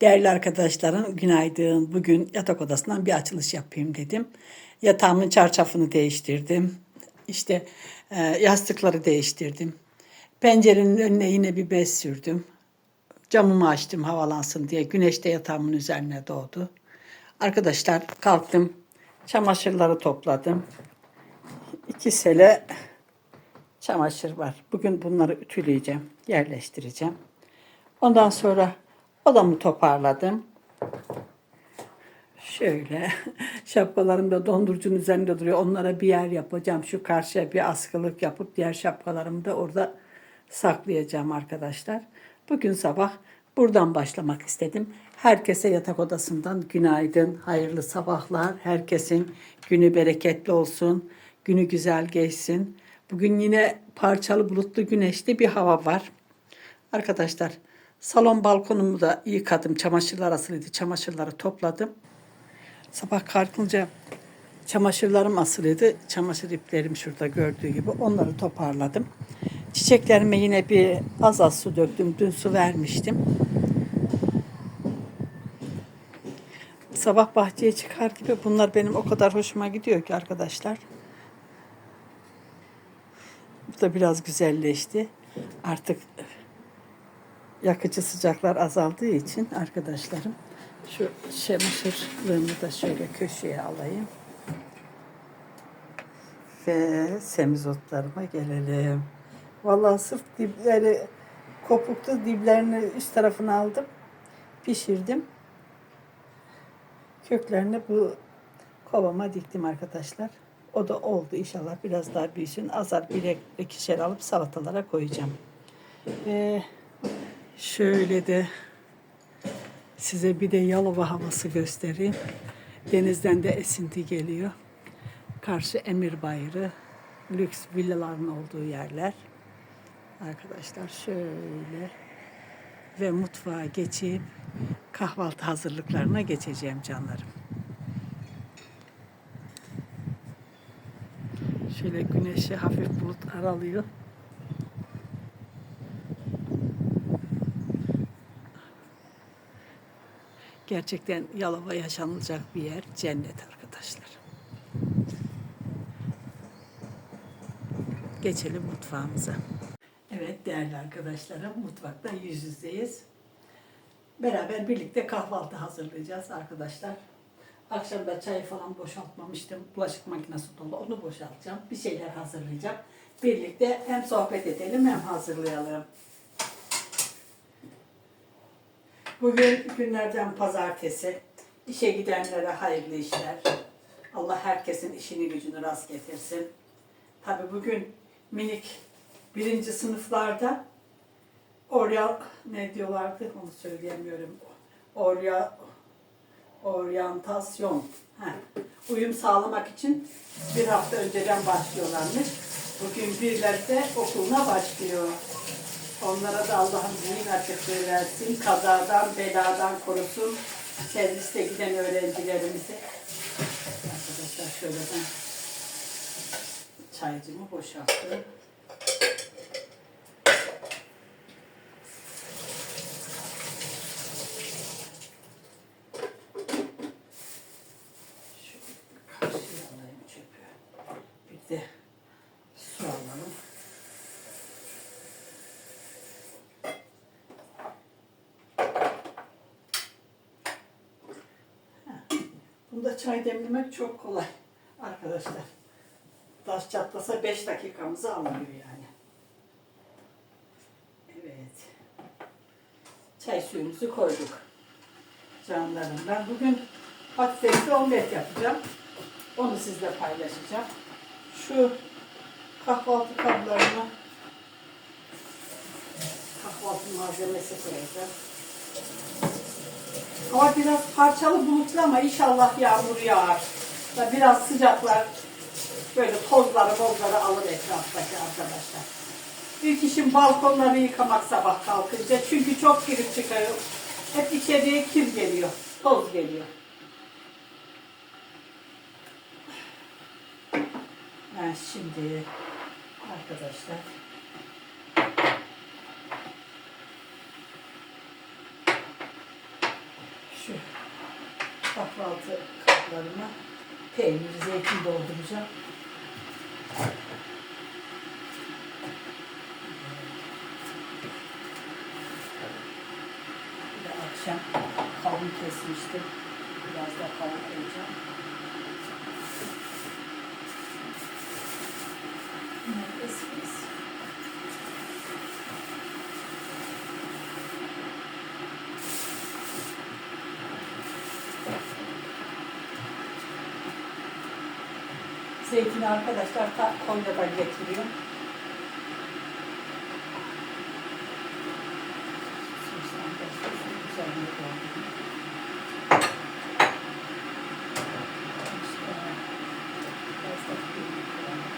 Değerli arkadaşlarım günaydın. Bugün yatak odasından bir açılış yapayım dedim. Yatağımın çarşafını değiştirdim. İşte e, yastıkları değiştirdim. Pencerenin önüne yine bir bez sürdüm. Camımı açtım havalansın diye. Güneş de yatağımın üzerine doğdu. Arkadaşlar kalktım. Çamaşırları topladım. İki sele çamaşır var. Bugün bunları ütüleyeceğim, yerleştireceğim. Ondan sonra odamı toparladım. Şöyle şapkalarım da dondurucunun üzerinde duruyor. Onlara bir yer yapacağım. Şu karşıya bir askılık yapıp diğer şapkalarımı da orada saklayacağım arkadaşlar. Bugün sabah buradan başlamak istedim. Herkese yatak odasından günaydın, hayırlı sabahlar. Herkesin günü bereketli olsun, günü güzel geçsin. Bugün yine parçalı bulutlu güneşli bir hava var. Arkadaşlar salon balkonumu da yıkadım. Çamaşırlar asılıydı. Çamaşırları topladım. Sabah kalkınca çamaşırlarım asılıydı. Çamaşır iplerim şurada gördüğü gibi. Onları toparladım. Çiçeklerime yine bir az az su döktüm. Dün su vermiştim. Sabah bahçeye çıkar gibi bunlar benim o kadar hoşuma gidiyor ki arkadaşlar. Bu da biraz güzelleşti. Artık yakıcı sıcaklar azaldığı için arkadaşlarım şu çamaşırlığımı da şöyle köşeye alayım. Ve semizotlarıma gelelim. Vallahi sırf dipleri kopuktu. Diplerini üst tarafını aldım. Pişirdim. Köklerini bu kovama diktim arkadaşlar. O da oldu inşallah biraz daha büyüsün. Azar bir ikişer alıp salatalara koyacağım. Ve şöyle de size bir de Yalova havası göstereyim. Denizden de esinti geliyor. Karşı Emir Bayırı, lüks villaların olduğu yerler. Arkadaşlar şöyle ve mutfağa geçip kahvaltı hazırlıklarına geçeceğim canlarım. Şöyle güneşi hafif bulut aralıyor. Gerçekten Yalova yaşanılacak bir yer. Cennet arkadaşlar. Geçelim mutfağımıza. Evet değerli arkadaşlarım mutfakta yüz yüzeyiz. Beraber birlikte kahvaltı hazırlayacağız arkadaşlar. Akşam da çay falan boşaltmamıştım. Bulaşık makinesi dolu. Onu boşaltacağım. Bir şeyler hazırlayacağım. Birlikte hem sohbet edelim hem hazırlayalım. Bugün günlerden pazartesi. İşe gidenlere hayırlı işler. Allah herkesin işini gücünü rast getirsin. Tabi bugün minik birinci sınıflarda orya ne diyorlardı onu söyleyemiyorum. Orya oryantasyon. Heh. Uyum sağlamak için bir hafta önceden başlıyorlarmış. Bugün birileri de okuluna başlıyor. Onlara da Allah'ın zihin açıklığı versin. Kazadan, beladan korusun. Serviste giden öğrencilerimizi. Arkadaşlar şöyle ben çaycımı boşalttım. Şöyle karşıya alayım çöpü. Bir de su alalım. Bunda çay demlemek çok kolay arkadaşlar. Taş çatlasa 5 dakikamızı alıyor yani. Evet. Çay suyumuzu koyduk. Canlarım ben bugün patatesli omlet yapacağım. Onu sizle paylaşacağım. Şu kahvaltı kablarına kahvaltı malzemesi koyacağım. Hava biraz parçalı bulutlu ama inşallah yağmur yağar. Da biraz sıcaklar böyle tozları bozları alır etraftaki arkadaşlar. İlk işim balkonları yıkamak sabah kalkınca. Çünkü çok girip çıkıyor. Hep içeriye kir geliyor. Toz geliyor. Ben şimdi arkadaşlar Şu kahvaltı kaplarına peynir, zeytin dolduracağım. Bir de akşam kavun kesmiştim. Biraz da kavun koyacağım. Neredesiniz? Zeytini arkadaşlar ta Konya'dan getiriyor. Susam da susun üzerine doldurayım. İşte biraz da peynir koyalım.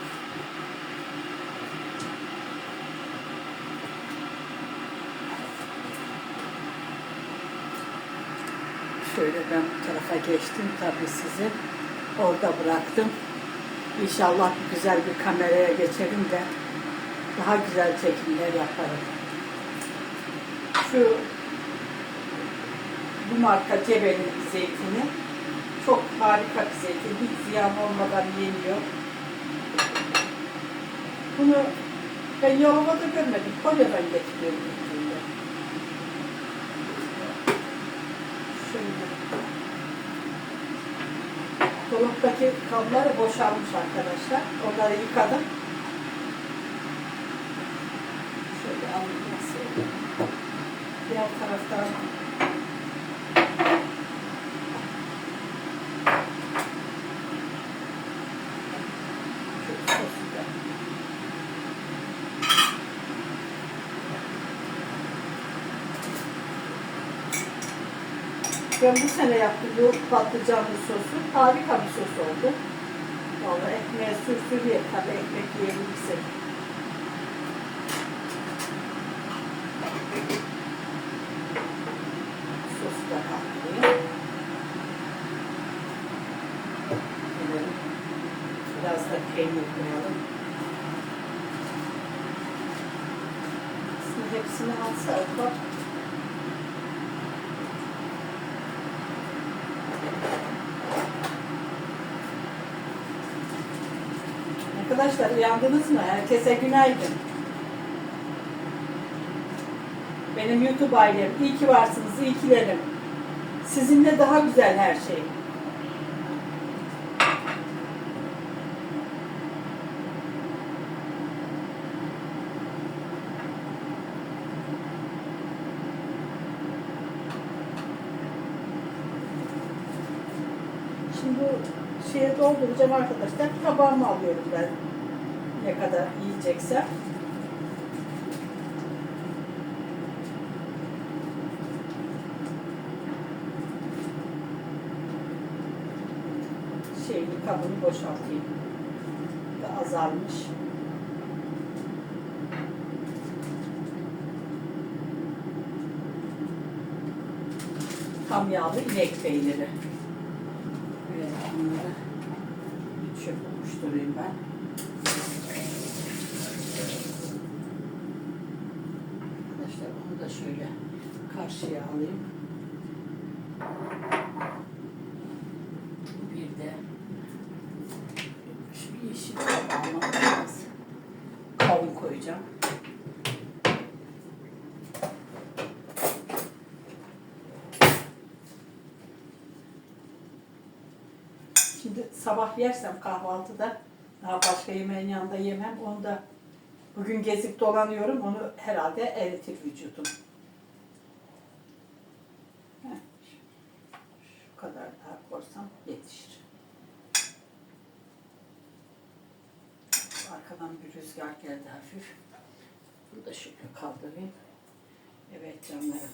Şöyle ben bu tarafa geçtim tabii sizi. Orada bıraktım. İnşallah güzel bir kameraya geçelim de daha güzel çekimler yaparım. Şu bu marka Cebel'in zeytini çok harika bir zeytin. Hiç ziyan olmadan yeniyor. Bunu ben Yalova'da görmedim. Konya'dan getiriyorum. Kabları boşalmış arkadaşlar. Onları yıkadım. Şöyle alayım? Diğer taraftan şu sosu da. Ben bu sene yaptım bu patlıcanlı sosu. Harika bir sos oldu. Vallahi ekmeğe sür sür ye. Tabii ekmek yiyebilirsek. Sosu da. Gidelim. Biraz da peynir koyalım. Hepsini alsak bak. Arkadaşlar uyandınız mı? Herkese günaydın. Benim YouTube ailem, iyi ki varsınız, iyi kilerim. Sizinle daha güzel her şey. Şimdi bu şeye dolduracağım arkadaşlar. Tabağıma alıyorum ben. Ne kadar yiyeceksem. Şeyini kabını boşaltayım. Da azalmış. Tam yağlı inek peyniri. Evet, bunları çöp oluşturayım ben. Arkadaşlar onu da şöyle karşıya alayım. Bir de şu yeşil tabağıma biraz kavun koyacağım. Şimdi sabah yersem kahvaltıda daha başka yemeğin yanında yemem. Onu da bugün gezip dolanıyorum. Onu herhalde eritir vücudum. Heh. Şu kadar korsam yetişir. Arkadan bir rüzgar geldi hafif. Bunu da şöyle kaldırayım. Evet canlarım.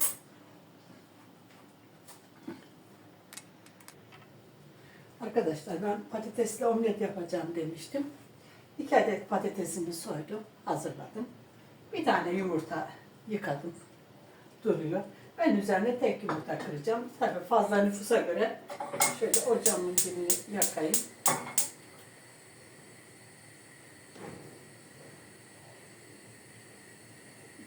Arkadaşlar ben patatesli omlet yapacağım demiştim. İki adet patatesimi soydum, hazırladım. Bir tane yumurta yıkadım, duruyor. Ben üzerine tek yumurta kıracağım. Tabii fazla nüfusa göre şöyle ocağımın dibini yakayım.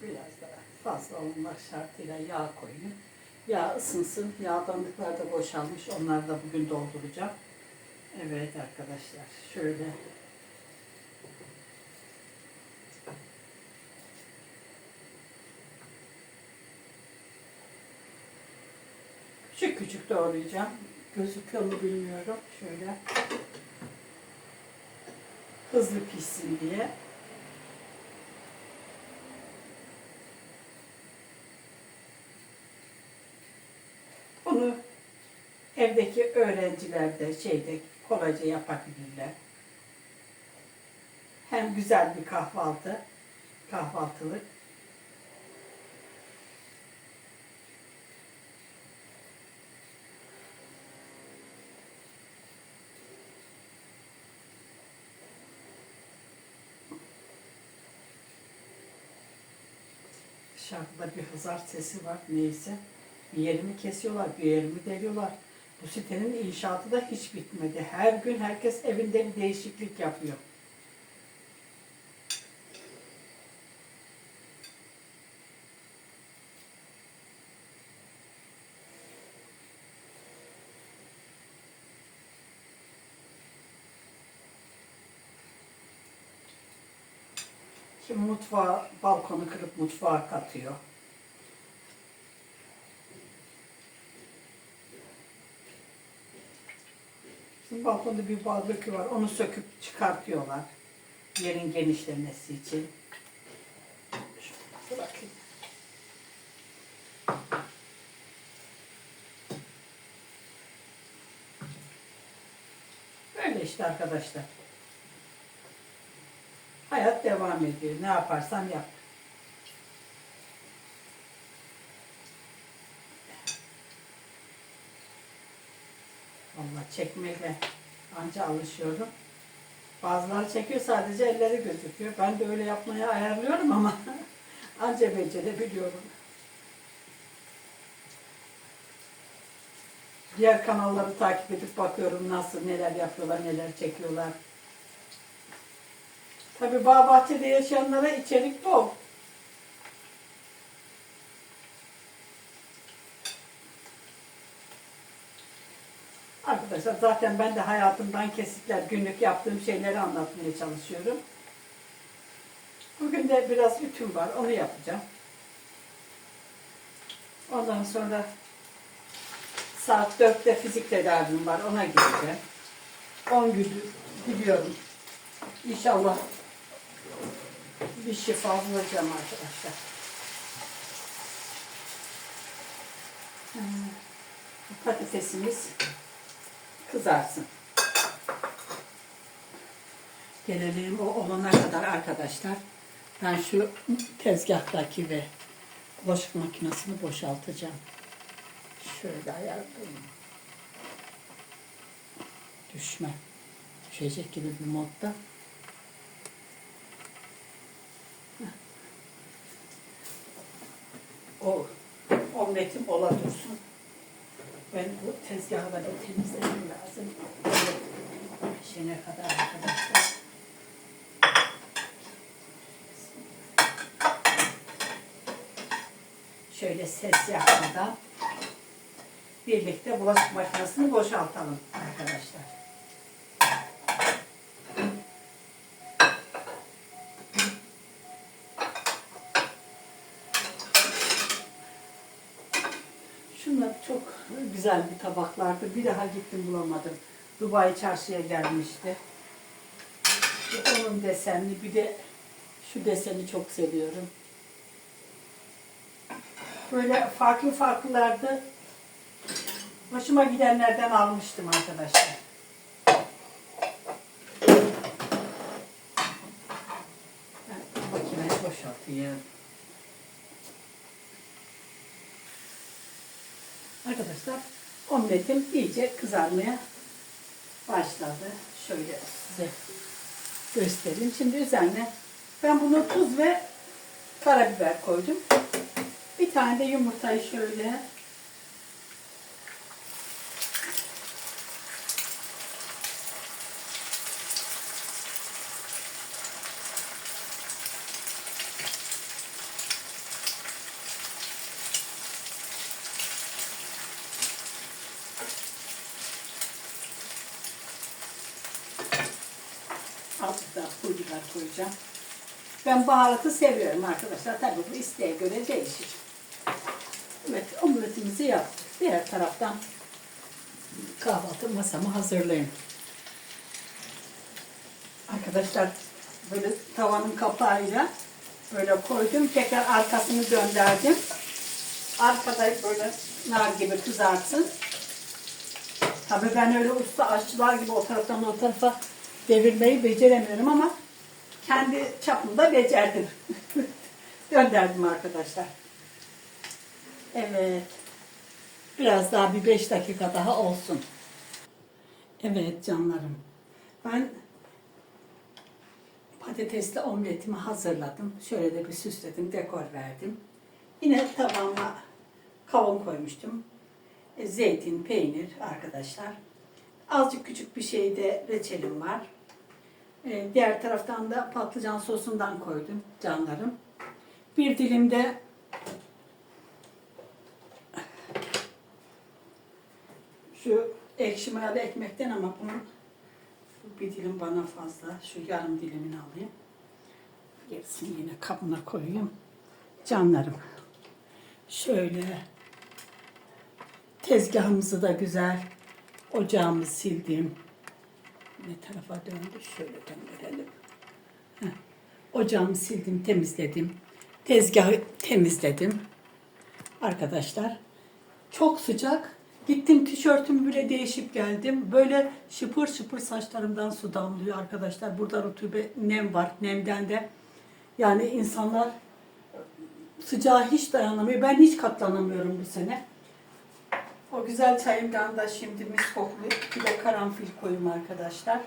Biraz daha fazla olmak şartıyla yağ koyayım. Yağ ısınsın. Yağdanlıklar da boşalmış. Onları da bugün dolduracağım. Evet arkadaşlar. Şöyle. Küçük küçük doğrayacağım. Gözüküyor mu bilmiyorum. Şöyle. Hızlı pişsin diye. Bunu evdeki öğrenciler de şeyde kolayca yapabilirler. Hem güzel bir kahvaltı, kahvaltılık. Dışarıda bir hızar sesi var neyse. Bir yerimi kesiyorlar, bir yerimi deliyorlar. Bu sitenin inşaatı da hiç bitmedi. Her gün herkes evinde bir değişiklik yapıyor. Kim mutfağa, balkonu kırıp mutfağa katıyor. Bizim balkonda bir barbekü var. Onu söküp çıkartıyorlar. Yerin genişlemesi için. Şunu bırakayım. Böyle işte arkadaşlar. Devam ediyor. Ne yaparsam yap. Vallahi çekmeyle anca alışıyorum. Bazıları çekiyor sadece elleri gözüküyor. Ben de öyle yapmaya ayarlıyorum ama anca becerebiliyorum. Diğer kanalları takip edip bakıyorum nasıl, neler yapıyorlar, neler çekiyorlar. Tabii bağ bahçede yaşayanlara içerik bol. Arkadaşlar zaten ben de hayatımdan kesitler, günlük yaptığım şeyleri anlatmaya çalışıyorum. Bugün de biraz ütüm var, onu yapacağım. Ondan sonra saat 4'te fizik tedavim var, ona gideceğim. 10 gün gidiyorum. İnşallah bir şifa bulacağım arkadaşlar. Hmm, Patatesimiz kızarsın. Gelelim o olana kadar arkadaşlar. Ben şu tezgahtaki ve bulaşık makinesini boşaltacağım. Şöyle ayarlayayım. Düşme. Düşecek gibi bir modda. O omletim ola dursun. Ben bu tezgahı da temizlemem lazım. Pişene kadar arkadaşlar. Şöyle ses yapmadan birlikte bulaşık makinesini boşaltalım arkadaşlar. Şunlar çok güzel bir tabaklardı. Bir daha gittim bulamadım. Dubai çarşıya gelmişti. Onun desenli bir de şu deseni çok seviyorum. Böyle farklı farklılardı. Hoşuma gidenlerden almıştım arkadaşlar. Makineyi boşaltayım. Arkadaşlar omletim iyice kızarmaya başladı. Şöyle size göstereyim. Şimdi üzerine ben bunu tuz ve karabiber koydum. Bir tane de yumurtayı şöyle koyacağım. Ben baharatı seviyorum arkadaşlar. Tabii bu isteğe göre değişir. Evet omletimizi yaptık. Diğer taraftan kahvaltı masamı hazırlayayım. Arkadaşlar böyle tavanın kapağıyla böyle koydum. Tekrar arkasını döndürdüm. Arkada böyle nar gibi kızartsın. Tabii ben öyle usta aşçılar gibi o taraftan o tarafa devirmeyi beceremiyorum ama kendi çapımda becerdim. Gönderdim arkadaşlar. Evet. Biraz daha bir beş dakika daha olsun. Evet canlarım. Ben patatesli omletimi hazırladım. Şöyle de bir süsledim, dekor verdim. Yine tabağıma kavun koymuştum. E, Zeytin, peynir arkadaşlar. Azıcık küçük bir şeyde reçelim var. E, Diğer taraftan da patlıcan sosundan koydum canlarım. Bir dilim de şu ekşi mayalı ekmekten ama bunun bir dilim bana fazla. Şu yarım dilimini alayım. Gerisini yine kabına koyayım. Canlarım. Şöyle tezgahımızı da güzel ocağımızı sildim. Ne tarafa döndü? Şöyle döndürelim. Heh. Ocağımı sildim, temizledim. Tezgahı temizledim. Arkadaşlar çok sıcak. Gittim tişörtümü bile değişip geldim. Böyle şıpır şıpır saçlarımdan su damlıyor arkadaşlar. Burada rutubet, nem var. Nemden de yani insanlar sıcağa hiç dayanamıyor. Ben hiç katlanamıyorum bu sene. O güzel çayımdan da şimdi mis kokulu bir de karanfil koyayım arkadaşlar.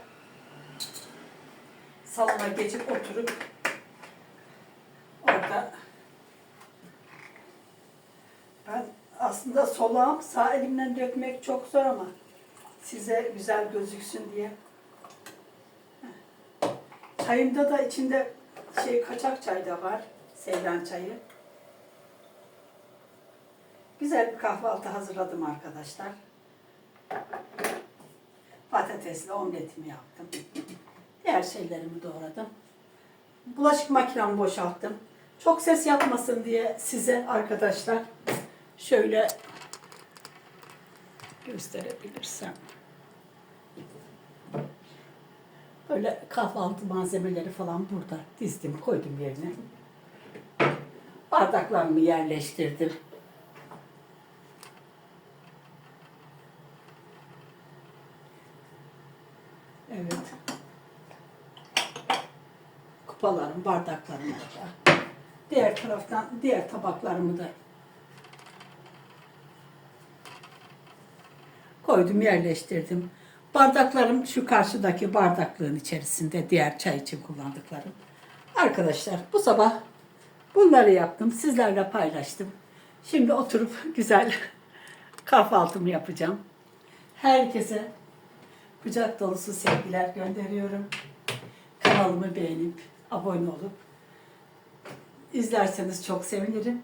Salona geçip oturup orada ben aslında solağım sağ elimden dökmek çok zor ama size güzel gözüksün diye. Çayımda da içinde şey kaçak çay da var. Seylan çayı. Güzel bir kahvaltı hazırladım arkadaşlar. Patatesli omletimi yaptım. Diğer şeylerimi doğradım. Bulaşık makinamı boşalttım. Çok ses yapmasın diye size arkadaşlar şöyle gösterebilirsem. Böyle kahvaltı malzemeleri falan burada dizdim, koydum yerine. Bardaklarımı yerleştirdim. Evet. Kupalarım, bardaklarım da. Diğer taraftan diğer tabaklarımı da koydum, yerleştirdim. Bardaklarım şu karşıdaki bardaklığın içerisinde diğer çay için kullandıklarım. Arkadaşlar bu sabah bunları yaptım. Sizlerle paylaştım. Şimdi oturup güzel kahvaltımı yapacağım. Herkese kucak dolusu sevgiler gönderiyorum. Kanalımı beğenip abone olup izlerseniz çok sevinirim.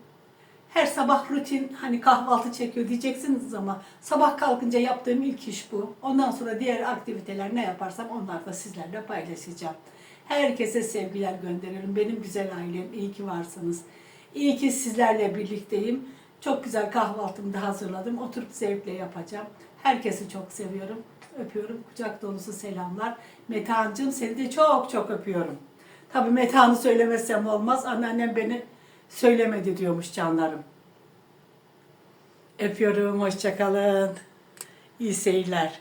Her sabah rutin hani kahvaltı çekiyor diyeceksiniz ama sabah kalkınca yaptığım ilk iş bu. Ondan sonra diğer aktiviteler ne yaparsam onları da sizlerle paylaşacağım. Herkese sevgiler gönderiyorum. Benim güzel ailem iyi ki varsınız. İyi ki sizlerle birlikteyim. Çok güzel kahvaltımı da hazırladım. Oturup zevkle yapacağım. Herkesi çok seviyorum. Öpüyorum. Kucak dolusu selamlar. Metehan'cığım seni de çok çok öpüyorum. Tabii Metehan'ı söylemezsem olmaz. Anneannem beni söylemedi diyormuş canlarım. Öpüyorum. Hoşçakalın. İyi seyirler.